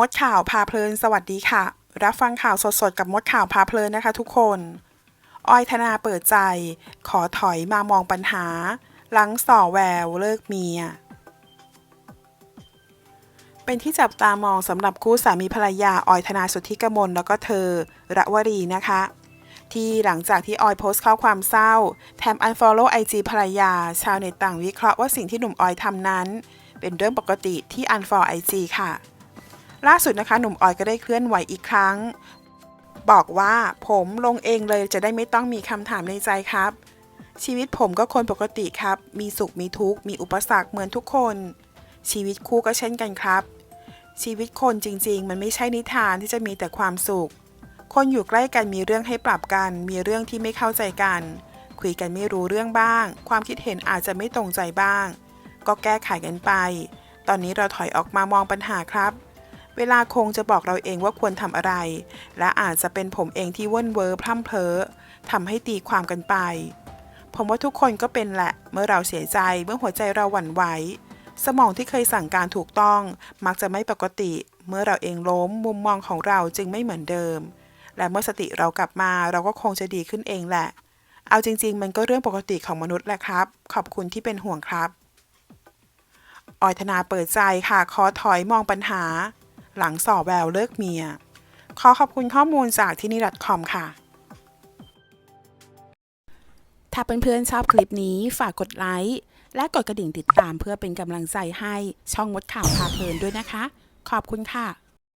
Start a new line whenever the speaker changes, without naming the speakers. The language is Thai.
มดข่าวพาเพลิน สวัสดีค่ะ รับฟังข่าวสดๆ กับมดข่าวพาเพลินนะคะทุกคน ออยธนาเปิดใจ ขอถอยมามองปัญหา หลังส่อแววเลิกเมีย เป็นที่จับตามองสำหรับคู่สามีภรรยาออยธนาสุทธิกมลแล้วก็เธอ ระวรีนะคะ ที่หลังจากที่ออยโพสต์ข้อความเศร้า แถม unfollow IG ภรรยา ชาวเน็ตต่างวิเคราะห์ว่าสิ่งที่หนุ่มออยทำนั้น เป็นเรื่องปกติที่ unfollow IG ค่ะ ล่าสุดนะคะ หนุ่มออยก็ได้เคลื่อนไหวอีกครั้ง บอกว่าผมลงเองเลยจะได้ไม่ต้องมีคำถามในใจครับ ชีวิตผมก็คนปกติครับ มีสุขมีทุกข์มีอุปสรรคเหมือนทุกคน ชีวิตคู่ก็เช่นกันครับ ชีวิตคนจริง ๆ มันไม่ใช่นิทานที่จะมีแต่ความสุข คนอยู่ใกล้กันมีเรื่องให้ปรับกัน มีเรื่องที่ไม่เข้าใจกัน คุยกันไม่รู้เรื่องบ้าง ความคิดเห็นอาจจะไม่ตรงใจบ้าง ก็แก้ไขกันไป ตอนนี้เราถอยออกมามองปัญหาครับ เวลาคงจะบอกเราเองว่าควรทำอะไร และอาจจะเป็นผมเองที่ว่นเวอร์พร่ำเพอทำให้ตีความกันไป ผมว่าทุกคนก็เป็นแหละ เมื่อเราเสียใจเมื่อหัวใจเราหวั่นไหวสมองที่เคยสั่งการถูกต้อง มักจะไม่ปกติ เมื่อเราเองล้มมุมมองของเราจึงไม่เหมือนเดิม และเมื่อสติเรากลับมาเราก็คงจะดีขึ้นเองแหละ เอาจริง ๆ มันก็เรื่องปกติของมนุษย์แหละครับ ขอบคุณที่เป็นห่วงครับออยธนาเปิดใจค่ะขอถอยมองปัญหา หลังส่อแววเลิกเมีย ขอขอบคุณข้อมูลจากที่นี่ .com ค่ะ ถ้าเพื่อนๆชอบคลิปนี้ฝากกดไลค์และกดกระดิ่งติดตามเพื่อเป็นกำลังใจให้ช่องมดข่าวพาเพลินด้วยนะคะ ขอบคุณค่ะ